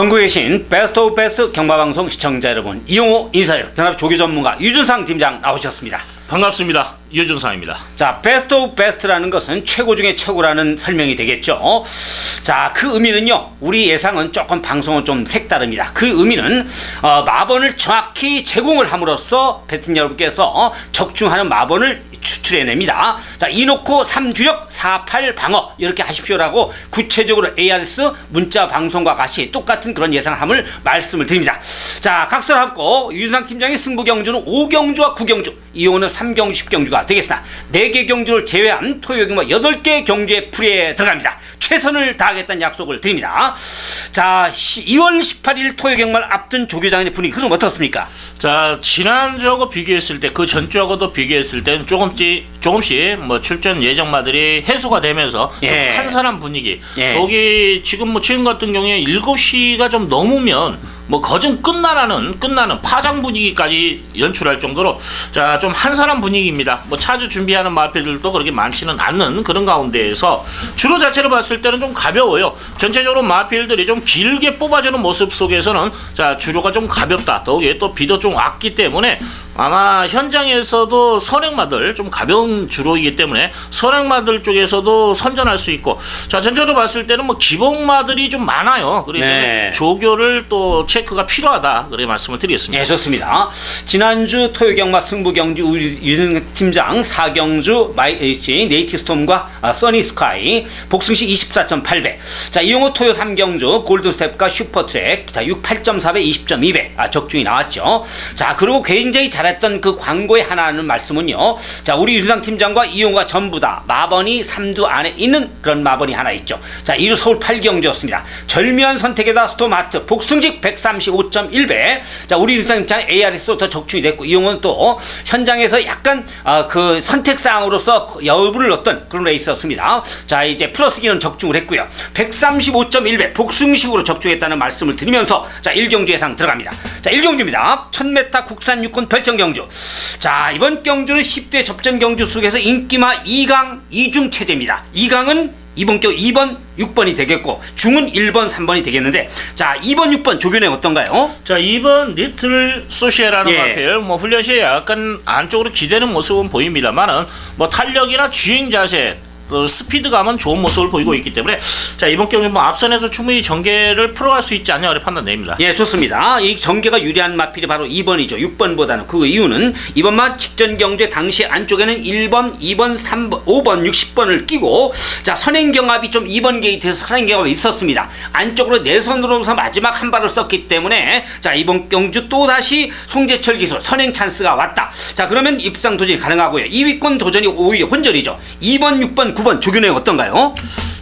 전국에 계신 베스트 오브 베스트 경마방송 시청자 여러분 이용호 인사요. 변합 조교 전문가 유준상 팀장 나오셨습니다 반갑습니다. 유준상입니다. 자 베스트 오브 베스트라는 것은 최고 중에 최고라는 설명이 되겠죠 자 그 의미는요 우리 예상은 조금 방송은 좀 색다릅니다 그 의미는 어, 마번을 정확히 제공을 함으로써 베트님 여러분께서 어, 적중하는 마번을 추출해냅니다. 자, 이놓고 3주력 48 방어 이렇게 하십시오라고 구체적으로 ARS 문자 방송과 같이 똑같은 그런 예상함을 말씀을 드립니다. 자, 각설하고 윤상 팀장의 승부 경주는 5경주와 9경주, 이용은 3경주, 10경주가 되겠으나 4개 경주를 제외한 토요경마 8개 경주의 풀이에 들어갑니다. 최선을 다하겠다는 약속을 드립니다. 자, 2월 18일 토요 경말 앞둔 조교장의 분위기 그럼 어떻습니까? 자 지난주하고 비교했을 때 그 전주하고도 비교했을 때는 조금씩 조금씩 뭐 출전 예정마들이 해소가 되면서 예. 좀 한산한 분위기. 예. 거기 지금 뭐 지금 같은 경우에 7시가 좀 넘으면 뭐 거좀 끝나라는 끝나는 파장 분위기까지 연출할 정도로 자 좀 한산한 분위기입니다. 뭐 차주 준비하는 마필들도 그렇게 많지는 않는 그런 가운데에서 주로 자체를 봤을 때는 좀 가벼워요. 전체적으로 마필들이 좀 길게 뽑아주는 모습 속에서는 자 주로가 좀 가볍다. 더욱이 또 비도 좀 왔기 때문에 아마 현장에서도 선행마들 좀 가벼운 주로이기 때문에 선행마들 쪽에서도 선전할 수 있고 자 전체적으로 봤을 때는 뭐 기복마들이 좀 많아요. 때문에 네. 조교를 또 체크가 필요하다. 그렇게 말씀을 드리겠습니다. 네, 좋습니다. 지난주 토요경마 승부경주 우리 윤 팀장 4경주 마이H 네이티스톰과 아, 써니스카이 복승시 24.8배. 자, 이용호 토요 3경주 골든스텝과 슈퍼트랙 자, 6 8.4배 20.2배. 아, 적중이 나왔죠. 자, 그리고 굉장히 잘 했던 그 광고에 하나 하는 말씀은요. 자, 우리 윤상 팀장과 이용호가 전부 다 마번이 3두 안에 있는 그런 마번이 하나 있죠. 자, 이루 서울 8경주였습니다. 절묘한 선택에다 스토마트 복승직 135.1배. 자, 우리 윤상 팀장 ARS도 더 적중이 됐고 이용호는 또 현장에서 약간 아, 그 선택 사항으로서 여부를 넣었던 그런 레이스였습니다. 자, 이제 플러스 기는 적중을 했고요. 135.1배 복승식으로 적중했다는 말씀을 드리면서 자, 1경주 예상 들어갑니다. 자, 1경주입니다. 1000m 국산 육군 별정 경주. 자, 이번 경주는 10대 접전 경주 속에서 인기마 2강 2중 체제입니다. 2강은 이번 경 2번, 6번이 되겠고 중은 1번, 3번이 되겠는데 자, 2번, 6번 조견에 어떤가요? 자 이번 리틀 소시에라는 예. 마필 뭐 훈련 시에 약간 안쪽으로 기대는 모습은 보입니다만은 뭐 탄력이나 주행 자세 또 스피드감은 좋은 모습을 보이고 있기 때문에 자 이번 경기 뭐 앞선에서 충분히 전개를 풀어갈 수 있지 않냐 그렇게 판단됩니다. 예, 좋습니다. 이 전개가 유리한 마필이 바로 2번이죠. 6번보다는 그 이유는 이번만 직전 경제 당시 안쪽에는 1번, 2번, 3번, 5번, 60번을 끼고 자 선행 경합이 좀 2번 게이트에서 선행 경합이 있었습니다. 안쪽으로 내선으로서 마지막 한 발을 썼기 때문에 자 이번 경주 또 다시 송재철 기술 선행 찬스가 왔다. 자 그러면 입상 도전이 가능하고요. 2위권 도전이 오히려 혼절이죠. 2번, 6번, 9번 조균회 어떤가요?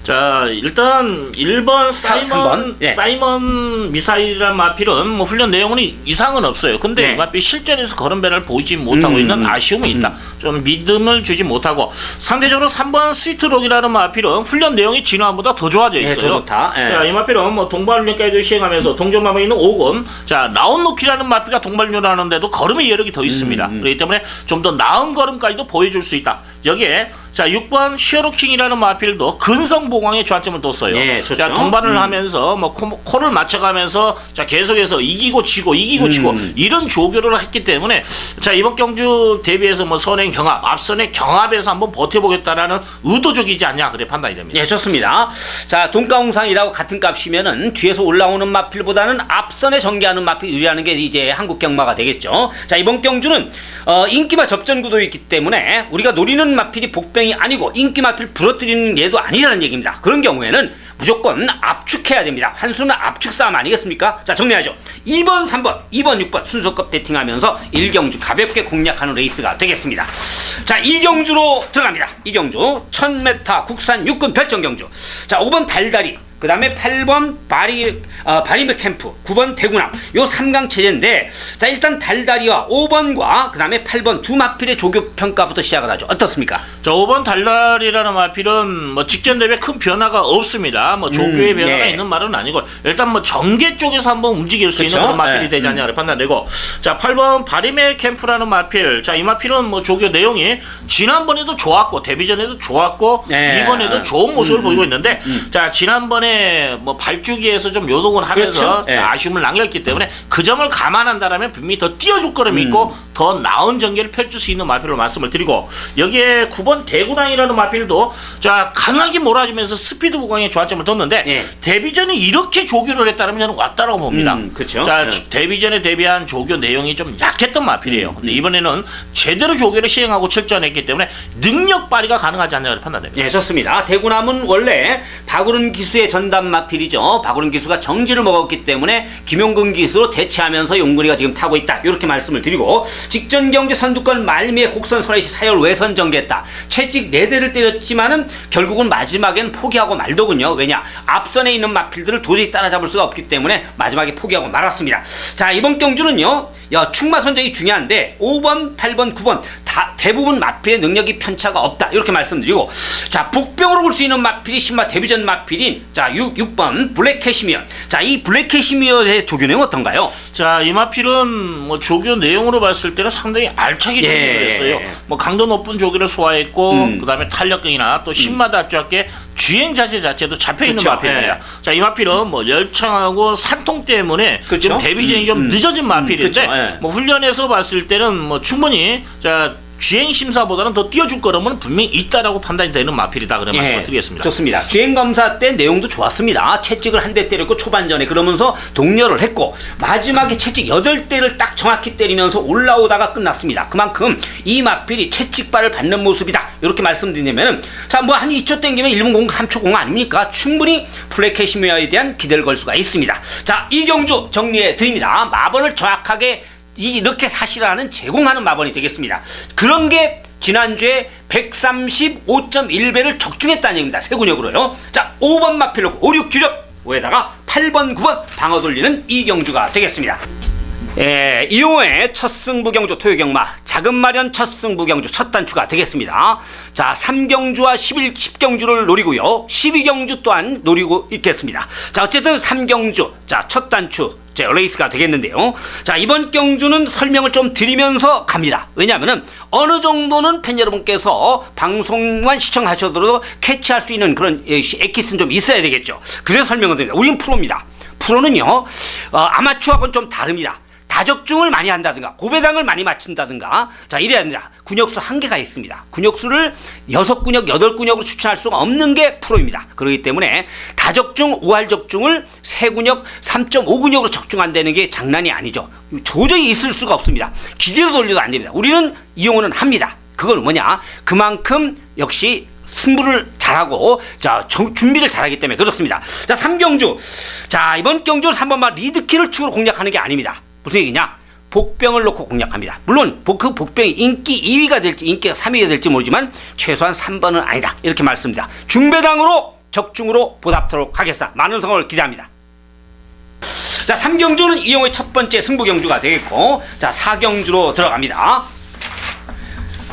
자 일단 1번 사- 사이먼. 예. 사이먼 미사일이란 마필은 뭐 훈련 내용은 이상은 없어요. 근데 네. 이 마필 실전에서 그런 배를 보이지 못하고 음, 있는 음, 아쉬움이 있다. 좀 믿음을 주지 못하고 상대적으로 3번 스위트록이라는 마필은 훈련 내용이 진화보다 더 좋아져 예, 있어요. 더 좋다. 예. 자, 이 마필은 뭐 동발훈련까지도 시행하면서 동전마에 있는 5권 자 라운노키라는 마필과 동발훈련을 하는데도 걸음의 여력이 더 있습니다. 음, 그렇기 때문에 좀 더 나은 걸음까지도 보여줄 수 있다. 여기에 자 6번 시어로킹이라는 마필도 근성보강에 좌점을 뒀어요. 예, 좋죠. 자 동반을 음. 하면서 뭐 코, 를 맞춰가면서 자 계속해서 이기고 지고 이기고 지고 음. 이런 조교를 했기 때문에 자 이번 경주 대비해서 뭐 선행 경합 앞선의 경합에서 한번 버텨보겠다라는 의도적이지 않냐 그래 판단이 됩니다. 예, 좋습니다. 자, 동가홍상이라고 같은 값이면은 뒤에서 올라오는 마필보다는 앞선에 전개하는 마필 유리하는 게 이제 한국 경마가 되겠죠. 자, 이번 경주는 어, 인기마 접전 구도에 있기 때문에 우리가 노리는 마필이 복병 이 아니고 인기 마필 부러뜨리는 예도 아니라는 얘기입니다. 그런 경우에는 무조건 압축해야 됩니다. 환수는 압축 싸움 아니겠습니까? 자, 정리하죠. 2번, 3번, 2번, 6번 순서급 배팅하면서 1경주 가볍게 공략하는 레이스가 되겠습니다. 자, 2경주로 들어갑니다. 2경주 1000m 국산 육군 별정 경주. 자, 5번 달다리 그 다음에 8번 바리, 어, 바리메 캠프, 9번 대구남, 요 3강 체제인데, 자, 일단 달다리와 5번과 그 다음에 8번 두 마필의 조교 평가부터 시작을 하죠. 어떻습니까? 자 5번 달달이라는 마필은 뭐 직전 대회 큰 변화가 없습니다. 뭐 조교의 음, 변화가 예. 있는 말은 아니고 일단 뭐 전개 쪽에서 한번 움직일 수 그쵸? 있는 그런 마필이 예. 되지 않냐 를 판단되고 자 8번 바리메 캠프라는 마필 자 이 마필은 뭐 조교 내용이 지난번에도 좋았고 데뷔전에도 좋았고 예. 이번에도 좋은 모습을 음, 보이고 있는데 자 지난번에 이번에 뭐 발주기에서 좀 요동을 하면서 그렇죠. 예. 아쉬움을 남겼기 때문에 그 점을 감안한다면 분명히 더 띄워줄 거를 음. 믿고 더 나은 전개를 펼칠 수 있는 마필로 말씀을 드리고 여기에 9번 대구당이라는 마필도 자 강하게 몰아주면서 스피드 보강에 조안점을 뒀는데 예. 데뷔전에 이렇게 조교를 했다면 저는 왔다라고 봅니다. 음, 그쵸. 자 예. 데뷔전에 대비한 조교 내용이 좀 약했던 마필이에요. 음, 근데 이번에는 제대로 조교를 시행하고 철저했기 때문에 능력 발휘가 가능하지 않냐고 판단됩니다. 예, 좋습니다. 대구남은 원래 박우른 기수의 전담 마필이죠. 박우른 기수가 정지를 먹었기 때문에 김용근 기수로 대체하면서 용근이가 지금 타고 있다. 이렇게 말씀을 드리고 직전 경제 선두권 말미에 곡선 선회시 사열 외선 전개했다. 채찍 네 대를 때렸지만은 결국은 마지막엔 포기하고 말더군요. 왜냐 앞선에 있는 마필들을 도저히 따라잡을 수가 없기 때문에 마지막에 포기하고 말았습니다. 자 이번 경주는요. 야, 충마 선정이 중요한데 5번, 8번, 9번 다 대부분 마필의 능력이 편차가 없다. 이렇게 말씀드리고 자, 복병으로 볼 수 있는 마필이 신마 데뷔전 마필인 자, 6, 6번 블랙 캐시미어. 자, 이 블랙 캐시미어의 조교 내용 어떤가요? 자, 이 마필은 뭐 조교 내용으로 봤을 때는 상당히 알차게 예. 조교를 했어요. 뭐 강도 높은 조교를 소화했고, 음. 그다음에 탄력경이나 또 신마답게 주행 자세 자체도 잡혀 있는 그쵸. 마필입니다. 예. 자, 이 마필은 뭐 열창하고 산통 때문에 그쵸. 지금 데뷔전이 좀 음, 음. 늦어진 마필인데, 그쵸. 예. 뭐 훈련에서 봤을 때는 뭐 충분히 자. 주행 심사보다는 더 띄워줄 거라면 분명히 있다라고 판단이 되는 마필이다 그런 말씀을 드리겠습니다. 예, 좋습니다. 주행 검사 때 내용도 좋았습니다. 채찍을 한 대 때렸고 초반전에 그러면서 동료를 했고 마지막에 채찍 여덟 대를 딱 정확히 때리면서 올라오다가 끝났습니다. 그만큼 이 마필이 채찍발을 받는 모습이다. 이렇게 말씀드리면 자뭐 한 2초 땡기면 1분 0, 3초 0 아닙니까? 충분히 플레케시미어에 대한 기대를 걸 수가 있습니다. 자, 이 경주 정리해 드립니다. 마번을 정확하게 이- 이렇게 사실하는 제공하는 마번이 되겠습니다. 그런 게 지난주에 135.1배를 적중했다는 얘기입니다. 세군역으로요. 자, 5번 마필 놓고 5, 6 주력 5에다가 8번, 9번 방어 돌리는 이경주가 되겠습니다. 예, 이호의 첫 승부 경주 토요경마 작은 마련 첫 승부 경주 첫 단추가 되겠습니다. 자, 3경주와 11, 10경주를 노리고요. 12경주 또한 노리고 있겠습니다. 자, 어쨌든 3경주. 자, 첫 단추. 자, 레이스가 되겠는데요. 자, 이번 경주는 설명을 좀 드리면서 갑니다. 왜냐하면은 어느 정도는 팬 여러분께서 방송만 시청하셔도 캐치할 수 있는 그런 예, 시- 엑기스는 좀 있어야 되겠죠. 그래서 설명을 드립니다. 우리는 프로입니다. 프로는요, 어, 아마추어하고는 좀 다릅니다. 다적중을 많이 한다든가 고배당을 많이 맞춘다든가 자 이래야 됩니다. 군역수 한계가 있습니다. 군역수를 여섯 군역 여덟 군역으로 추천할 수가 없는 게 프로입니다. 그렇기 때문에 다적중 오할적중을 세 군역 3.5 군역으로 적중한다는 게 장난이 아니죠. 도저히 있을 수가 없습니다. 기계로 돌려도 안 됩니다. 우리는 이용은 합니다. 그건 뭐냐? 그만큼 역시 승부를 잘하고 자 정- 준비를 잘하기 때문에 그렇습니다. 자 3경주. 자 이번 경주는 3번마 리드키를 축으로 공략하는 게 아닙니다. 무슨 얘기냐? 복병을 놓고 공략합니다. 물론 복- 그 복병이 인기 2위가 될지 인기가 3위가 될지 모르지만 최소한 3번은 아니다 이렇게 말씀드립니다. 중배당으로 적중으로 보답하도록 하겠습니다. 많은 성원을 기대합니다. 자 3경주는 이용의 첫 번째 승부 경주가 되겠고 자 4경주로 들어갑니다.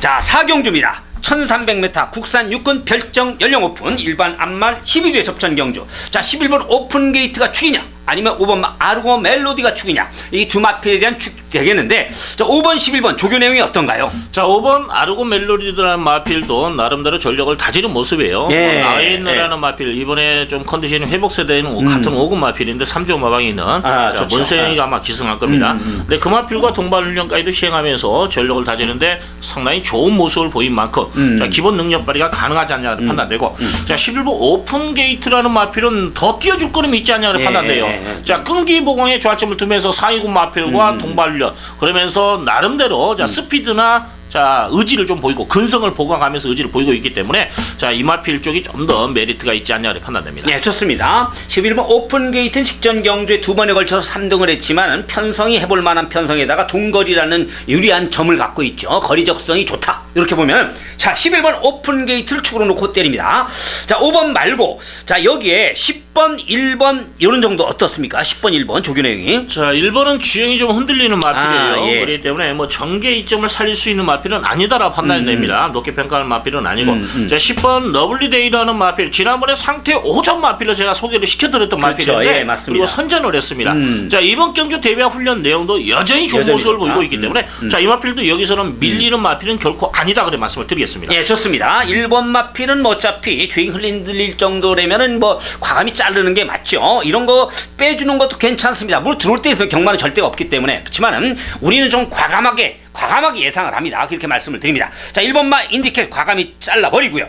자, 사경주입니다. 1300m 국산 육군 별정 연령 오픈 일반 암말 11회 접전 경주. 자, 11번 오픈 게이트가 축이냐? 아니면 5번 아르고 멜로디가 축이냐? 이 두 마필에 대한 축 되겠는데. 자, 5번 11번 조교 내용이 어떤가요? 자, 5번 아르고 멜로디라는 마필도 나름대로 전력을 다지는 모습이에요. 예, 뭐 나인느라는 마필 이번에 좀 컨디션이 회복세되는 같은 5군 마필인데 3조 마방에 있는 음. 아, 자. 문세영이가 아마 기승할 겁니다. 음, 근데 그 마필과 동반 훈련까지도 시행하면서 전력을 다지는데 상당히 좋은 모습을 보인 만큼 음. 자, 기본 능력 발휘가 가능하지 않냐 판단되고 자, 11번 오픈 게이트라는 마필은 더 띄워줄 거는 있지 않냐 예, 판단돼요. 자, 끈기 보강에 조화점을 두면서 상위군 마필과 동반훈련 그러면서 나름대로 자, 스피드나 자 의지를 좀 보이고 근성을 보강하면서 의지를 보이고 있기 때문에 자 이마필 쪽이 좀 더 메리트가 있지 않냐 판단됩니다. 네, 좋습니다. 11번 오픈 게이트는 직전 경주에 두 번에 걸쳐서 3등을 했지만 편성이 해볼 만한 편성에다가 동거리라는 유리한 점을 갖고 있죠. 거리 적성이 좋다. 이렇게 보면 자, 11번 오픈 게이트를 축으로 놓고 때립니다. 자, 5번 말고 자, 여기에 10번, 1번 이런 정도 어떻습니까? 10번, 1번 조교 내용이. 자 1번은 주행이 좀 흔들리는 마필이에요. 아, 예. 그렇기 때문에 뭐 전개 이점을 살릴 수 있는 마필은 아니다라 판단이 됩니다. 높게 평가하는 마필은 아니고 음, 자 10번 러블리데이라는 마필 지난번에 상태 5점 마필로 제가 소개를 시켜드렸던 그렇죠. 마필인데 예, 맞습니다. 그리고 선전을 했습니다. 음. 자 이번 경주 대비한 훈련 내용도 여전히 좋은 여전히 모습을 좋다. 보이고 있기 음, 때문에 자 이 마필도 여기서는 밀리는 마필은 결코 아니다 그래 말씀을 드리겠습니다. 예, 좋습니다. 1번 마필은 뭐 어차피 주행 흘린들릴 정도라면은 뭐 과감히 자르는 게 맞죠. 이런 거 빼주는 것도 괜찮습니다. 물 들어올 때 있으면 경마는 절대 없기 때문에. 그렇지만은 우리는 좀 과감하게 과감하게 예상을 합니다. 그렇게 말씀을 드립니다. 자, 1번 마 인디켓 과감히 잘라버리고요.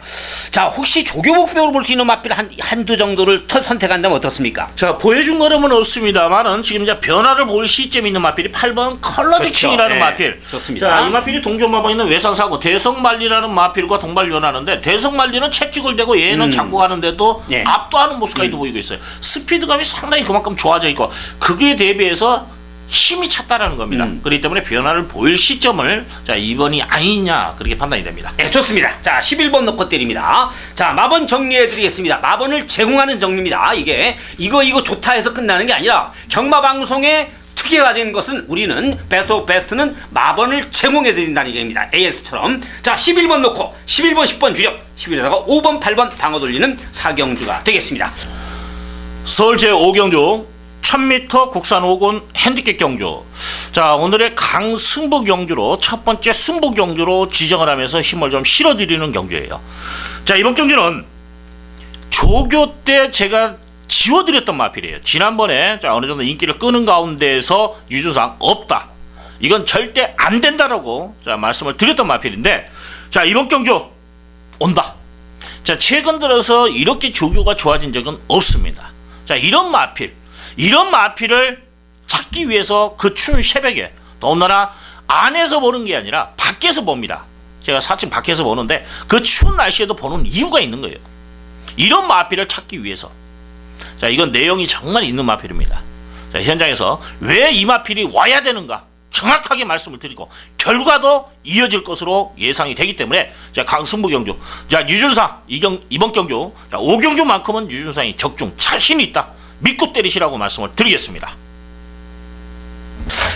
자, 혹시 조교목표로 볼 수 있는 마필 한, 한두 정도를 첫 선택한다면 어떻습니까? 자 보여준 거름은 없습니다만은 지금 이제 변화를 볼 시점이 있는 마필이 8번 컬러 그렇죠. 딕싱이라는 예, 마필. 좋습니다. 자, 이 마필이 동전마방에 있는 외상사고 대성말리라는 마필과 동반련하는데 대성말리는 채찍을 대고 얘는 잡고 가는데도 예. 압도하는 모습까지도 보이고 있어요. 스피드감이 상당히 그만큼 좋아져 있고 그에 대비해서 힘이 찼다라는 겁니다. 음. 그렇기 때문에 변화를 보일 시점을 자 2번이 아니냐 그렇게 판단이 됩니다. 네, 좋습니다. 자, 11번 놓고 때립니다. 자, 마번 정리해 드리겠습니다. 마번을 제공하는 정리입니다. 이게 이거 이거 좋다 해서 끝나는 게 아니라 경마 방송에 특이가 된 것은 우리는 베스트 오브 베스트는 마번을 제공해 드린다는 얘기입니다. AS처럼. 자, 11번 놓고 11번 10번 주력 11에다가 5번 8번 방어 돌리는 사경주가 되겠습니다. 서울 제5경주 1000m 국산 5군 핸디캡 경주. 자, 오늘의 강승부 경주로 첫 번째 승부 경주로 지정을 하면서 힘을 좀 실어드리는 경주예요. 자, 이번 경주는 조교 때 제가 지워드렸던 마필이에요. 지난번에 자, 어느 정도 인기를 끄는 가운데에서 유준상 없다. 이건 절대 안 된다라고 자, 말씀을 드렸던 마필인데 자, 이번 경주 온다. 자, 최근 들어서 이렇게 조교가 좋아진 적은 없습니다. 자, 이런 마필, 이런 마필을 찾기 위해서 그 추운 새벽에 더군다나 안에서 보는 게 아니라 밖에서 봅니다. 제가 사실 밖에서 보는데 그 추운 날씨에도 보는 이유가 있는 거예요. 이런 마필을 찾기 위해서. 자, 이건 내용이 정말 있는 마필입니다. 자, 현장에서 왜 이 마필이 와야 되는가? 정확하게 말씀을 드리고 결과도 이어질 것으로 예상이 되기 때문에 자 강승부 경주 자 유준상 이경 이번 경주 자 5경주만큼은 유준상이 적중 자신 있다 믿고 때리시라고 말씀을 드리겠습니다.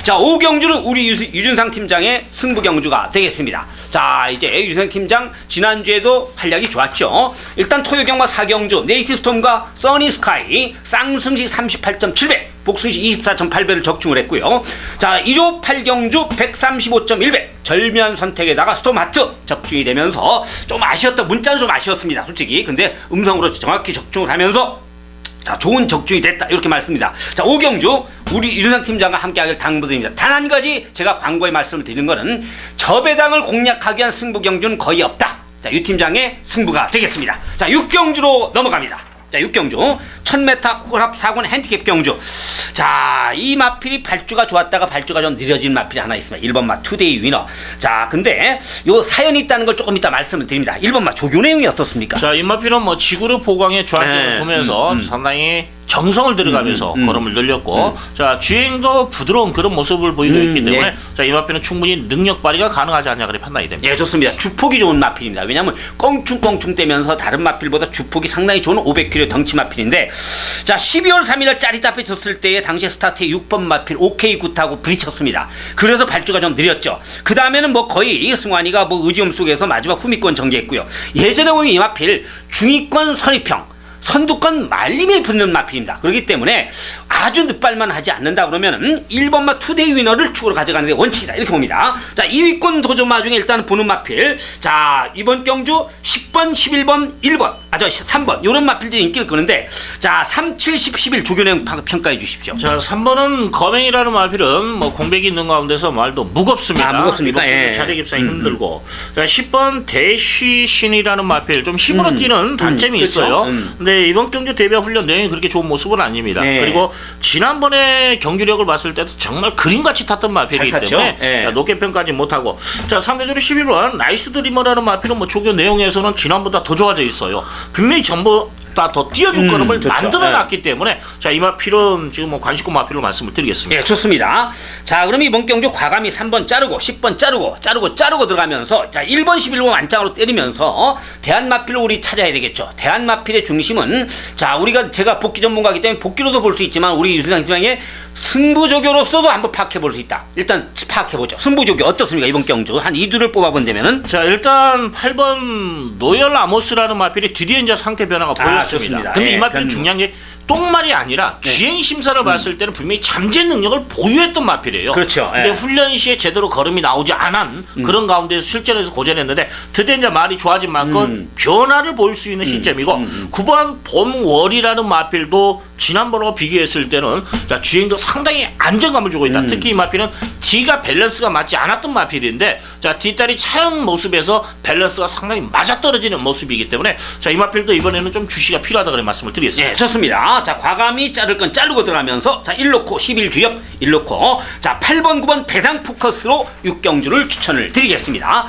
자, 5경주는 우리 유, 유준상 팀장의 승부 경주가 되겠습니다. 자, 이제 유준상 팀장 지난주에도 활약이 좋았죠. 일단 토요경마 4경주 네이티스톰과 써니스카이 쌍승식 38.7배 복승식 24.8배를 적중을 했고요. 자, 1호 8경주 135.1배 절묘한 선택에다가 스톰하트 적중이 되면서 좀 아쉬웠던 문자는 좀 아쉬웠습니다. 솔직히. 근데 음성으로 정확히 적중을 하면서 자, 좋은 적중이 됐다. 이렇게 말씀입니다. 자, 오경주, 우리 이르상 팀장과 함께하길 당부드립니다. 단 한 가지 제가 광고에 말씀을 드리는 거는 저배당을 공략하기 위한 승부 경주는 거의 없다. 자, 유 팀장의 승부가 되겠습니다. 자, 6경주로 넘어갑니다. 자, 6경주. 1000m 콜합 4군 핸디캡 경주. 자, 이 마필이 발주가 좋았다가 발주가 좀 느려진 마필이 하나 있습니다. 1번 마 투데이 위너. 자, 근데 요 사연이 있다는 걸 조금 이따 말씀을 드립니다. 1번 마 조교 내용이 어떻습니까? 자 임마필은 뭐 지구르 포광의 조합점을 네, 두면서 상당히 정성을 들여가면서 음, 음. 걸음을 늘렸고 자 주행도 부드러운 그런 모습을 보이고 음, 있기 때문에 네. 자 임마필은 충분히 능력 발휘가 가능하지 않냐 그렇게 판단이 됩니다. 예, 좋습니다. 주폭이 좋은 마필입니다. 왜냐하면 껑충껑충 떼면서 다른 마필보다 주폭이 상당히 좋은 500kg 덩치 마필인데 자 12월 3일 짜릿 앞에 쳤을 때에 당시에 스타트에 6번 마필 OK 굿하고 부딪혔습니다. 그래서 발주가 좀 느렸죠. 그 다음에는 뭐 거의 승환이가 뭐 의지움 속에서 마지막 후미권 정지했고요. 예전에 보면 이 마필 중위권 선입형 선두권 말림에 붙는 마필입니다. 그렇기 때문에 아주 늦발만 하지 않는다 그러면 1번 마 투데이 위너를 축으로 가져가는 게 원칙이다. 이렇게 봅니다. 자, 2위권 도전 마 중에 일단 보는 마필. 자, 이번 경주 10번, 11번, 1번. 아, 저 3번. 요런 마필들이 인기를 끄는데 자, 3, 7, 10, 11 조교령 평가해 주십시오. 자 3번은 거맹이라는 마필은 뭐 공백이 있는 가운데서 말도 무겁습니다. 아, 무겁습니까? 이번 예. 자리 깁상이 음, 힘들고 자 10번 대쉬신이라는 마필 좀 힘으로 음, 뛰는 단점이 그렇죠. 있어요. 음. 근데 이번 경주 대비와 훈련 내용이 그렇게 좋은 모습은 아닙니다. 네. 그리고 지난번에 경기력을 봤을 때도 정말 그림같이 탔던 마필이기? 때문에 예. 자, 높게 평가하지 못하고 자 상대적으로 11번 나이스 드리머라는 마필은 뭐 조교 내용에서는 지난보다 더 좋아져 있어요. 분명히 전부 다더 띄워줄 음, 걸음을 좋죠. 만들어놨기 때문에 자 이 마필은 지금 뭐 관심권 마필로 말씀을 드리겠습니다. 예, 좋습니다. 자, 그럼 이번 경주 과감히 3번 자르고 10번 자르고 자르고 자르고 들어가면서 자, 1번 11번 완장으로 때리면서 대한 마필을 우리 찾아야 되겠죠. 대한 마필의 중심은 자, 우리가 제가 복귀 전문가이기 때문에 복귀로도 볼 수 있지만 우리 유수장 팀장의 승부조교로서도 한번 파악해 볼 수 있다. 일단 파악해 보죠. 승부조교 어떻습니까? 이번 경주 한 2두를 뽑아 본다면은 자 일단 8번 노열 아모스라는 마필이 드디어 이제 상태 변화가 아, 보였 습니다. 좋습니다. 근데 예, 이 마필은 변- 중요한 게 똥말이 아니라 네. 주행 심사를 봤을 때는 분명히 잠재 능력을 보유했던 마필이에요. 그렇죠. 근데 예. 훈련 시에 제대로 걸음이 나오지 않은 그런 가운데서 실전에서 고전했는데 드디어 이제 말이 좋아진 만큼 변화를 볼 수 있는 시점이고 9번 봄월이라는 마필도 지난번하고 비교했을 때는 자, 주행도 상당히 안정감을 주고 있다. 특히 이 마필은 D가 밸런스가 맞지 않았던 마필인데 자 뒷다리 차는 모습에서 밸런스가 상당히 맞아떨어지는 모습이기 때문에 자이 마필도 이번에는 좀 주시가 필요하다 그런 말씀을 드리겠습니다. 예, 좋습니다. 자, 과감히 자를 건 자르고 들어가면서 자, 1놓고 11주역 1놓고 자, 8번 9번 배상 포커스로 6경주를 추천을 드리겠습니다.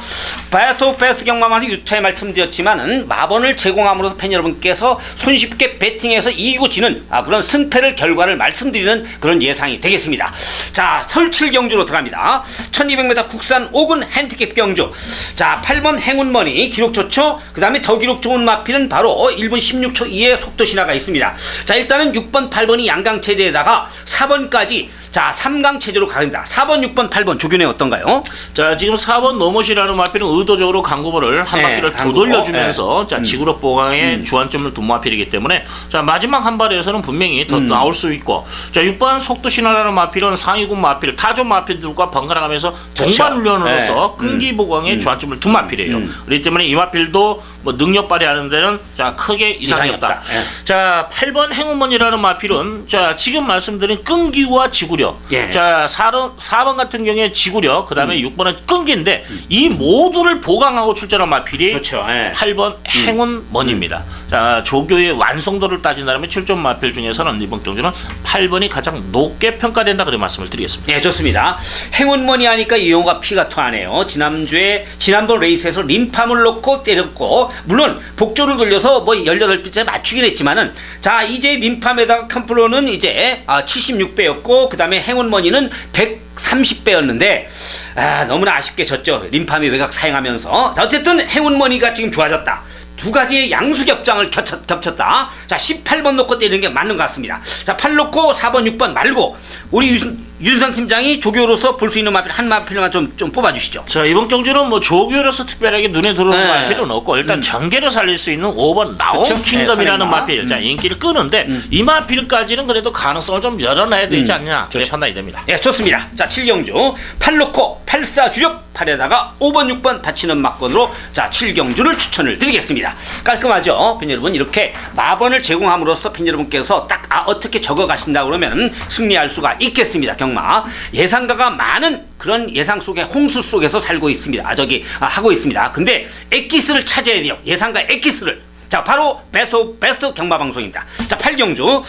베스트 오브 베스트 경마만서 유차에 말씀드렸지만은 마번을 제공함으로써 팬 여러분께서 손쉽게 배팅해서 이기고 지는 아, 그런 승패를 결과를 말씀드리는 그런 예상이 되겠습니다. 자, 설칠 경주로 들어갑니다. 1200m 국산 5군 핸디캡 경주. 자, 8번 행운머니 기록 좋죠? 그 다음에 더 기록 좋은 마피는 바로 1분 16초 이의 속도 신화가 있습니다. 자, 일단은 6번, 8번이 양강 체제에다가 4번까지 자, 3강 체제로 가입니다. 4번, 6번, 8번 조균해 어떤가요? 자 지금 4번 노못이라는 마필은 의도적으로 강구보를 한 네, 바퀴를 더 강구보. 돌려주면서 자 지구력 보강에 주안점을 둔 마필이기 때문에 자 마지막 한 발에서는 분명히 더 나올 수 있고 자 6번 속도 신화라는 마필은 상위군 마필 타조 마필 들과 번갈아 가면서 그렇죠. 동반 훈련으로서 네. 끈기 보강에 주안점을 둔 마필이에요. 그렇기 때문에 이 마필도 뭐 능력 발휘하는 데는 자 크게 이상이 이상이 없다. 없다. 예. 자 8번 행운문이라는 마필은 자 지금 말씀드린 끈기와 지구력 예. 자 4번, 4번 같은 경우에 지구력 그 음. 다음에 6번은 끈기인데 이 모두를 보강하고 출전한 마필이 그렇죠. 예. 8번 행운머니입니다 자 조교의 완성도를 따진다면 출전 마필 중에서는 이번 경주는 8번이 가장 높게 평가된다 그런 말씀을 드리겠습니다 예, 좋습니다. 행운머니 하니까 이 용어가 피가 토하네요. 지난주에, 지난번 레이스에서 림팜을 넣고 때렸고, 물론 복조를 돌려서 뭐 18비째 맞추긴 했지만은, 자, 이제 림팜에다가 컴플로는 이제 아, 76배였고, 그 다음에 행운머니는 130배였는데, 아, 너무나 아쉽게 졌죠. 림팜이 외곽 사용하면서. 자, 어쨌든 행운머니가 지금 좋아졌다. 두 가지의 양수 겹장을 겹쳤, 겹쳤다. 자, 18번 놓고 때리는 게 맞는 것 같습니다. 자, 8 놓고 4번, 6번 말고 우리 윤, 윤상 팀장이 조교로서 볼 수 있는 마필 한 마필만 좀, 좀 뽑아주시죠. 자 이번 경주는 뭐 조교로서 특별하게 눈에 들어오는 네. 마필은 없고 일단 전개를 살릴 수 있는 5번 나온 그쵸? 킹덤이라는 네, 마필 자 인기를 끄는데 이 마필까지는 그래도 가능성을 좀 열어놔야 되지 않냐 그렇게 판단이 됩니다 예, 좋습니다. 자, 7경주 8 놓고 84 주력 8에다가 5번, 6번 받치는 막건으로 자, 7경주를 추천을 드리겠습니다. 깔끔하죠? 팬 여러분 이렇게 마번을 제공함으로써 팬 여러분께서 딱 아, 어떻게 적어 가신다 그러면 승리할 수가 있겠습니다. 경 마. 예상가가 많은 그런 예상 속에 홍수 속에서 살고 있습니다. 아, 저기 아, 하고 있습니다. 근데 엑기스를 찾아야 돼요. 예상가 엑기스를. 자, 바로 베스트 오브 베스트 경마 방송입니다. 자, 8경주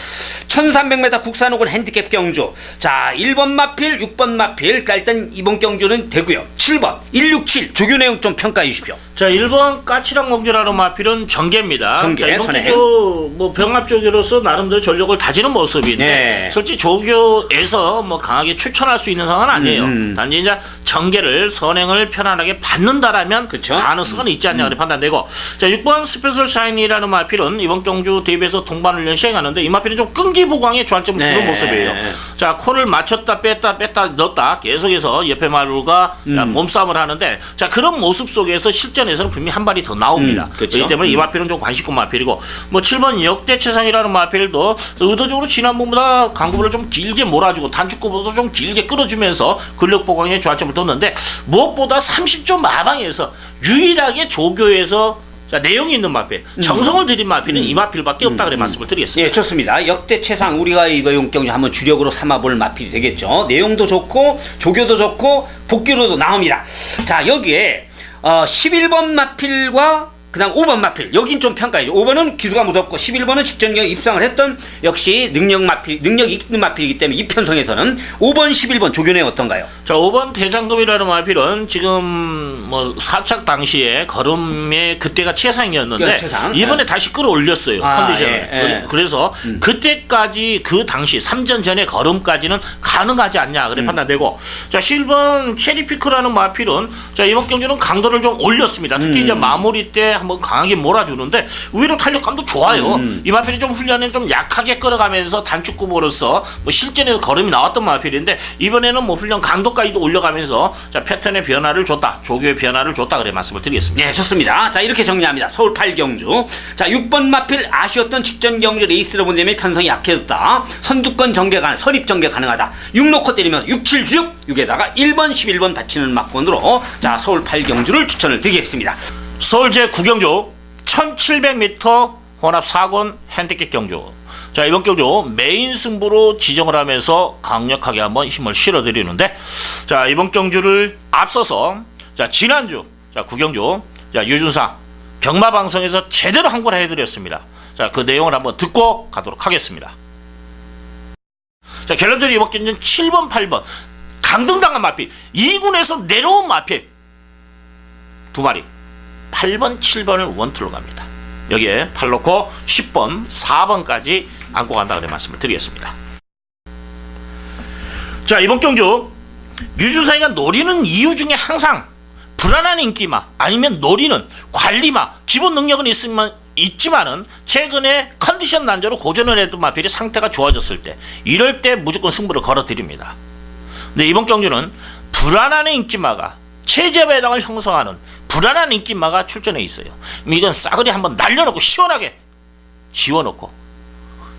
1300m 국산 혹은 핸디캡 경주. 자, 1번 마필, 6번 마필. 자, 일단 이번 경주는 되고요. 7번 167 조교 내용 좀 평가해 주십시오. 자 1번 까치랑 공주라는 마필은 전개입니다 전개, 자, 이번 선행. 경주 뭐 병합 쪽으로서 나름대로 전력을 다지는 모습인데 네. 솔직히 조교에서 뭐 강하게 추천할 수 있는 상황은 아니에요 음. 단지 이제 전개를 선행을 편안하게 받는다라면 그쵸? 가능성은 있지 않냐 그래 판단되고 자 6번 스페셜 샤인이라는 마필은 이번 경주 대비해서 동반훈련 시행하는데 이 마필은 좀 끈기 보강에 주안점을 네. 두는 모습이에요 자 코를 맞췄다 뺐다 뺐다 넣었다 계속해서 옆에 마루가 음. 몸싸움을 하는데 자 그런 모습 속에서 실전에서는 분명히 한 발이 더 나옵니다. 음. 그렇기 때문에 이 마필은 좀 관심꾼 마필이고 뭐 7번 역대체상이라는 마필도 의도적으로 지난번보다 강구부를 좀 길게 몰아주고 단축구보도 좀 길게 끌어주면서 근력 보강에 주안점을 뒀는데 무엇보다 30점 마방에서 유일하게 조교에서 자, 내용이 있는 마필, 정성을 들인 마필은 이 마필밖에 없다 그래 말씀을 드리겠습니다. 예, 좋습니다. 역대 최상 우리가 이번 경주 한번 주력으로 삼아볼 마필이 되겠죠. 내용도 좋고 조교도 좋고 복귀로도 나옵니다. 자, 여기에 어, 11번 마필과 그 다음 5번 마필 여긴 좀 평가해줘. 5번은 기수가 무섭고 11번은 직전경 입상을 했던 역시 능력 마필 능력이 있는 마필이기 때문에 이 편성에서는 5번 11번 조교내 어떤가요? 자, 5번 대장금이라는 마필은 지금 뭐 사착 당시에 걸음의 그때가 최상이었는데 그 최상? 이번에 다시 끌어올렸어요 아, 컨디션을. 예, 예. 그래서 그때까지 그 당시 3전 전에 걸음까지는 가능하지 않냐 음. 그래 판단되고 자 7번 체리피크라는 마필은 자 이번 경기는 강도를 좀 올렸습니다. 특히 음. 이제 마무리 때 한번 강하게 몰아주는데 의외로 탄력감도 좋아요. 음. 이 마필이 좀 훈련을 좀 약하게 끌어가면서 단축 구보로서 뭐 실전에서 걸음이 나왔던 마필인데 이번에는 뭐 훈련 강도까지도 올려가면서 자 패턴의 변화를 줬다. 조교의 변화를 줬다 그래 말씀을 드리겠습니다. 네, 좋습니다. 자, 이렇게 정리합니다. 서울 8경주. 자, 6번 마필 아쉬웠던 직전 경주 레이스로 본다면 편성이 약해졌다. 선두권 전개 가능, 선입 전개 가능하다. 6 놓고 때리면서 6, 7, 6, 6에다가 1번, 11번 받치는 막권으로 자, 서울 8경주를 추천을 드리겠습니다. 서울 제 구경주 1700m 혼합 4권 핸디캡 경주. 자 이번 경주 메인 승부로 지정을 하면서 강력하게 한번 힘을 실어드리는데 자 이번 경주를 앞서서 자 지난주 자 구경주 자 유준상 병마 방송에서 제대로 한 걸 해드렸습니다. 자 그 내용을 한번 듣고 가도록 하겠습니다. 자 결론적으로 이번 경주는 7번 8번 강등당한 마필 2군에서 내려온 마필 두 마리 8번, 7번을 원투로 갑니다. 여기에 8 놓고 10번, 4번까지 안고 간다 그래 말씀을 드리겠습니다. 자 이번 경주 유주사이가 노리는 이유 중에 항상 불안한 인기마 아니면 노리는 관리마 기본 능력은 있으면 있지만은 최근에 컨디션 난조로 고전을 했던 마필이 상태가 좋아졌을 때 이럴 때 무조건 승부를 걸어 드립니다. 근데 이번 경주는 불안한 인기마가 체제 배당을 형성하는 불안한 인기마가 출전해 있어요. 이건 싸그리 한번 날려놓고 시원하게 지워놓고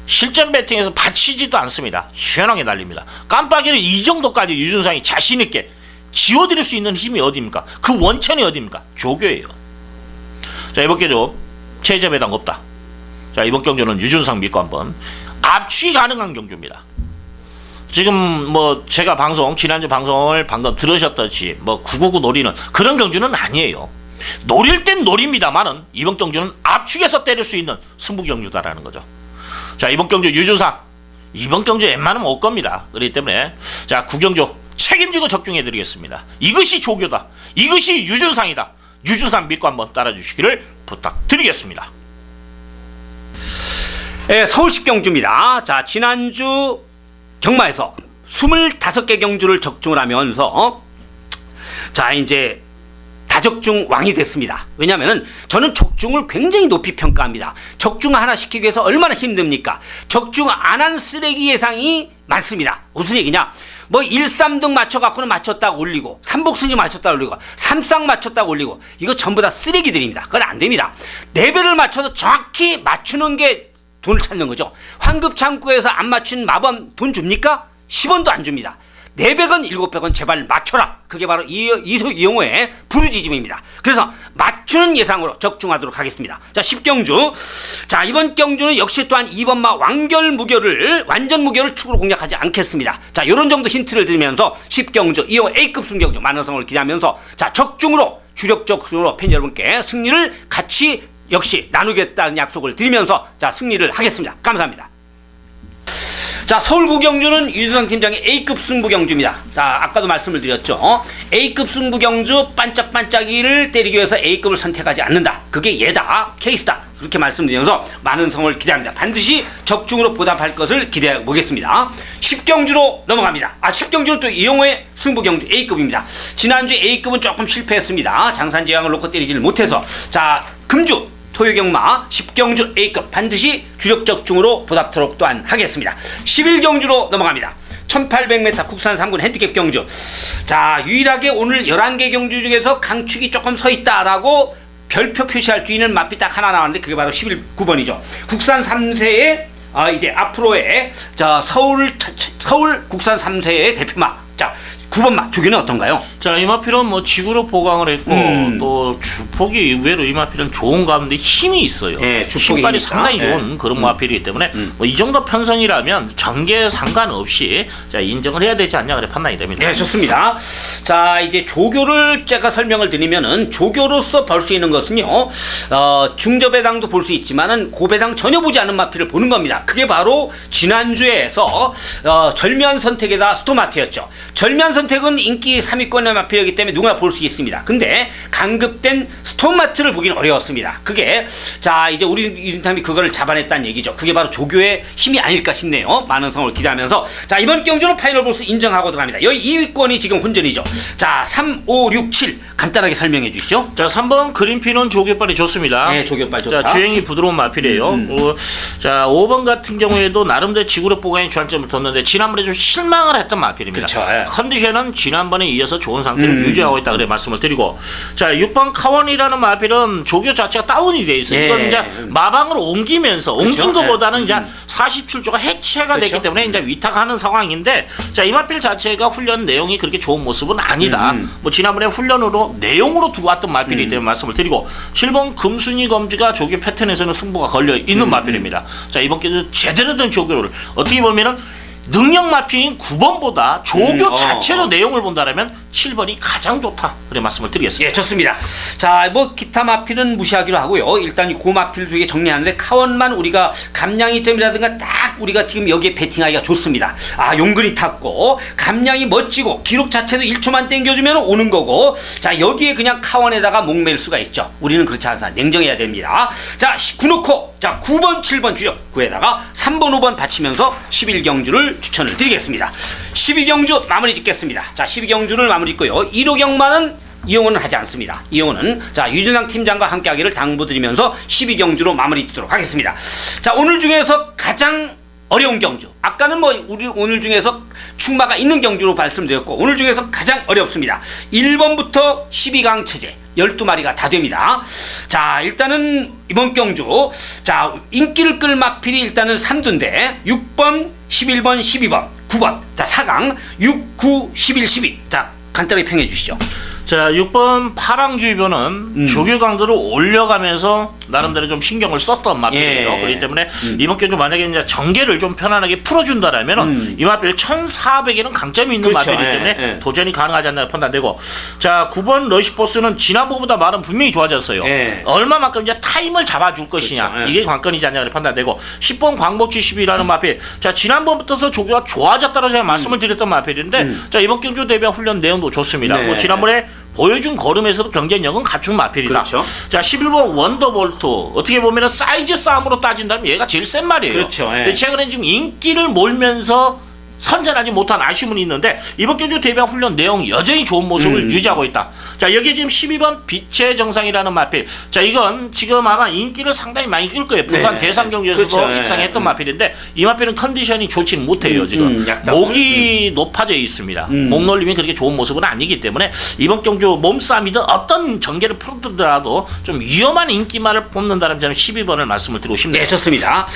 실전 배팅에서 받치지도 않습니다. 시원하게 날립니다. 깜빡이를 이 정도까지 유준상이 자신 있게 지워드릴 수 있는 힘이 어디입니까? 그 원천이 어디입니까? 조교예요. 자 이번 경주 체제 배당 없다. 자 이번 경주는 유준상 믿고 한번 압취 가능한 경주입니다. 지금 뭐 제가 방송 지난주 방송을 방금 들으셨듯이 뭐 999 노리는 그런 경주는 아니에요. 노릴 땐 노립니다만은 이번 경주는 압축해서 때릴 수 있는 승부 경주다라는 거죠. 자 이번 경주 유준상 이번 경주 웬만하면 올 겁니다. 그렇기 때문에 자 구경주 책임지고 적중해 드리겠습니다. 이것이 조교다. 이것이 유준상이다. 유준상 믿고 한번 따라주시기를 부탁드리겠습니다. 예, 서울 10경주입니다. 자, 지난주 경마에서 25개 경주를 적중을 하면서 자, 이제 다적중 왕이 됐습니다. 왜냐하면 저는 적중을 굉장히 높이 평가합니다. 적중 하나 시키기 위해서 얼마나 힘듭니까? 적중 안 한 쓰레기 예상이 많습니다. 무슨 얘기냐? 뭐 1, 3등 맞춰갖고는 맞췄다고 올리고 3복순위 맞췄다고 올리고 3쌍 맞췄다고 올리고 이거 전부 다 쓰레기들입니다. 그건 안 됩니다. 레벨을 맞춰서 정확히 맞추는 게 돈을 찾는 거죠. 황급 창구에서 안 맞춘 마번 돈 줍니까? 10원도 안 줍니다. 400원, 700원 제발 맞춰라. 그게 바로 이, 이소 이용호의 부르짖음입니다. 그래서 맞추는 예상으로 적중하도록 하겠습니다. 자, 10경주. 자, 이번 경주는 역시 또한 2번마 완결 무결을, 완전 무결을 축으로 공략하지 않겠습니다. 자, 요런 정도 힌트를 드리면서 10경주, 이용호 A급 승경주 만원성을 기대하면서 자, 적중으로, 주력적으로 팬 여러분께 승리를 같이 역시 나누겠다는 약속을 드리면서 자, 승리를 하겠습니다. 감사합니다. 자, 서울 구 경주는 유수상 팀장의 A급 승부 경주입니다. 자, 아까도 말씀을 드렸죠. 어? A급 승부 경주 반짝반짝이를 때리기 위해서 A급을 선택하지 않는다. 그게 얘다. 케이스다. 그렇게 말씀드리면서 많은 성을 기대합니다. 반드시 적중으로 보답할 것을 기대해 보겠습니다. 10경주로 넘어갑니다. 아, 10경주는 또 이용호의 승부 경주 A급입니다. 지난주 A급은 조금 실패했습니다. 장산 제왕을 놓고 때리지를 못해서 자, 금주 토요경마 10경주 A급 반드시 주력 적 중으로 보답토록 또한 하겠습니다. 11경주로 넘어갑니다. 1800m 국산 3군 핸디캡 경주. 자, 유일하게 오늘 11개 경주 중에서 강축이 조금 서 있다라고 별표 표시할 수 있는 맛비 딱 하나 나왔는데 그게 바로 11구번이죠. 국산 3세의 아, 이제 앞으로의 자, 서울 서울 국산 3세의 대표마. 자, 9번마 조교는 어떤가요? 자 이마필은 뭐 지구로 보강을 했고 음. 또 주폭이 의외로 이마필은 좋은 가운데 힘이 있어요. 예, 주폭이 힘이 상당히. 좋은 그런 마필이기 때문에 뭐 이 정도 편성이라면 전개 상관없이 자 인정을 해야 되지 않냐 그래 판단이 됩니다. 네, 좋습니다. 자, 이제 조교를 제가 설명을 드리면은 조교로서 볼 수 있는 것은요, 어, 중저배당도 볼 수 있지만은 고배당 전혀 보지 않은 마피를 보는 겁니다. 그게 바로 지난주에서 어, 절면 선택에다 스토마트였죠. 절면 선택 선택은 인기 3위권의 마필이기 때문에 누구나 볼 수 있습니다. 근데 강급된 스톤마트를 보기는 어려웠습니다. 그게 자 이제 우리 인탐이 그거를 잡아냈다는 얘기죠. 그게 바로 조교의 힘이 아닐까 싶네요. 많은 성을 기대하면서 자 이번 경주는 파이널 보스 인정하고 들어갑니다. 여기 2위권이 지금 혼전이죠. 자 3, 5, 6, 7 간단하게 설명해 주시죠. 자, 3번 그린피는 조개빨이 좋습니다. 네, 조개빨 좋다. 음, 자, 주행이 부드러운 마필이에요. 어, 자, 5번 같은 경우에도 나름대로 지구력 보강에 주안점을 뒀는데 지난번에 좀 실망을 했던 마필입니다. 그쵸, 예. 컨디션 은 지난번에 이어서 좋은 상태를 음. 유지하고 있다 그래 말씀을 드리고 자, 6번 카원이라는 마필은 조교 자체가 다운이 돼 있어요. 예. 이건 이제 마방으로 옮기면서 옮긴 그쵸, 것보다는 예. 이제 47조가 해체가 그쵸. 됐기 때문에 이제 위탁하는 상황인데 자, 이 마필 자체가 훈련 내용이 그렇게 좋은 모습은 아니다. 음, 뭐 지난번에 훈련으로 내용으로 들어왔던 마필이기 때문에 말씀을 드리고 7번 금순이 검지가 조교 패턴에서는 승부가 걸려 음, 있는 마필입니다. 자 이번 기회도 제대로 된 조교를 어떻게 보면은 능력 마필인 9번보다 조교 음, 어, 자체로 어. 내용을 본다면 7번이 가장 좋다. 그래 말씀을 드리겠습니다. 예, 좋습니다. 자, 뭐 기타 마필은 무시하기로 하고요. 일단 이 고마필 두 개 정리하는데 카원만 우리가 감량이점이라든가 딱 우리가 지금 여기에 베팅하기가 좋습니다. 아, 용근이 탔고 감량이 멋지고 기록 자체도 1초만 땡겨주면 오는 거고 자, 여기에 그냥 카원에다가 목맬 수가 있죠. 우리는 그렇지 않아서 냉정해야 됩니다. 자, 9놓고 자, 9번, 7번 주력 9에다가 3번, 5번 받치면서 11경주를 추천을 드리겠습니다. 12경주 마무리 짓겠습니다. 자, 12경주를 마무리 짓고요. 1호 경마는 이용은 하지 않습니다. 이용은 자 유준상 팀장과 함께하기를 당부드리면서 12경주로 마무리 짓도록 하겠습니다. 자 오늘 중에서 가장 어려운 경주. 아까는 뭐 우리 오늘 중에서 충마가 있는 경주로 말씀드렸고 오늘 중에서 가장 어렵습니다. 1번부터 12강 체제 12마리가 다 됩니다. 자, 일단은 이번 경주 자, 인기를 끌 마필이 일단은 3두인데 6번, 11번, 12번, 9번. 자, 4강 6, 9, 11, 12. 자, 간단하게 평해 주시죠. 자 6번 파랑주의보는 음. 조교 강도를 올려가면서 나름대로 좀 신경을 썼던 마필이에요. 예. 그렇기 때문에 이번 경주 만약에 이제 전개를 좀 편안하게 풀어준다라면 은 음. 이 마필 1,400에는 강점이 있는 그렇죠. 마필이기 예, 때문에 예. 도전이 가능하지 않나 판단되고 자 9번 러시포스는 지난번보다 말은 분명히 좋아졌어요. 예. 얼마만큼 이제 타임을 잡아줄 것이냐 그렇죠. 예. 이게 관건이지 않냐 판단되고 10번 광복지 10이라는 마필 자 지난번부터서 조교가 좋아졌다고 제가 말씀을 드렸던 마필인데 자 이번 경주 대비한 훈련 내용도 좋습니다. 음. 네. 뭐 지난번에 보여준 걸음에서도 경쟁력은 갖춘 마필이다. 그렇죠. 자 11번 원더볼트 어떻게 보면 사이즈 싸움으로 따진다면 얘가 제일 센 말이에요. 그렇죠. 예. 근데 최근에 지금 인기를 몰면서 선전하지 못한 아쉬움은 있는데 이번 경주 대비한 훈련 내용 여전히 좋은 모습을 음. 유지하고 있다. 자 여기 지금 12번 빛의 정상이라는 마필. 자 이건 지금 아마 인기를 상당히 많이 끌 거예요. 부산 네. 대상 경주에서도 그렇죠. 예. 입상했던 음. 마필인데 이 마필은 컨디션이 좋지는 못해요 지금. 음, 약간. 목이 높아져 있습니다. 음. 목 놀림이 그렇게 좋은 모습은 아니기 때문에 이번 경주 몸싸움이든 어떤 전개를 풀더라도 좀 위험한 인기만을 뽑는다면 저는 12번을 말씀을 드리고 싶네요. 네, 좋습니다.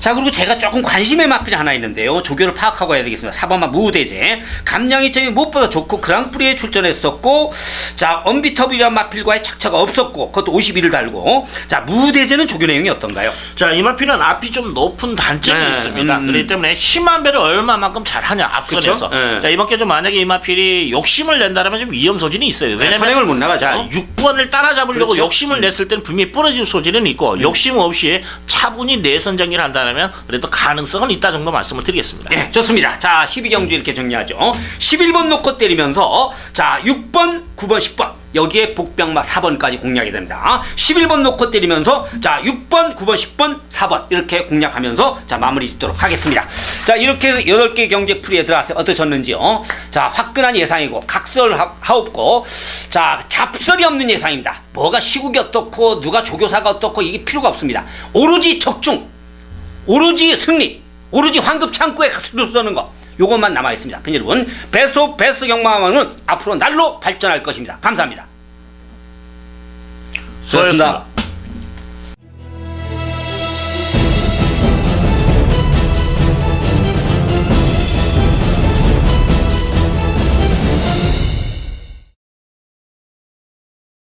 자, 그리고 제가 조금 관심의 마필이 하나 있는데요. 조교를 파악하고 해야 되겠습니다. 4번만 무대제. 감량이 점이 무엇보다 좋고 그랑프리에 출전했었고, 자, 언비터블이란 마필과의 착차가 없었고, 그것도 51을 달고, 자, 무대제는 조교 내용이 어떤가요? 자, 이마피는 앞이 좀 높은 단점이 네, 있습니다. 음. 그렇기 때문에 힘한 배를 얼마만큼 잘하냐 앞선에서. 네. 자, 이번 경주 만약에 이 마필이 욕심을 낸다면 좀 위험 소진이 있어요. 왜냐면 선행을 못 나가죠. 자, 6번을 따라잡으려고 그렇죠. 욕심을 냈을 때는 분명히 부러질 소지는 있고 욕심 없이 차분히 내선 정리를 한다 면 그래도 가능성은 있다 정도 말씀을 드리겠습니다. 네, 좋습니다. 자, 12경주 이렇게 정리하죠. 11번 놓고 때리면서, 자, 6번, 9번, 10번. 여기에 복병마 4번까지 공략이 됩니다. 11번 놓고 때리면서, 자, 6번, 9번, 10번, 4번. 이렇게 공략하면서, 자, 마무리 짓도록 하겠습니다. 자, 이렇게 해서 8개 경제 풀이에 들어왔어요. 어떠셨는지요? 자, 화끈한 예상이고, 각설 하옵고, 자, 잡설이 없는 예상입니다. 뭐가 시국이 어떻고, 누가 조교사가 어떻고, 이게 필요가 없습니다. 오로지 적중! 오로지 승리, 오로지 황급 창구에 가수를 쏘는 거. 요것만 남아 있습니다. 팬 여러분, 베스트 오브 베스트 경마왕은 앞으로 날로 발전할 것입니다. 감사합니다. 수고하셨습니다.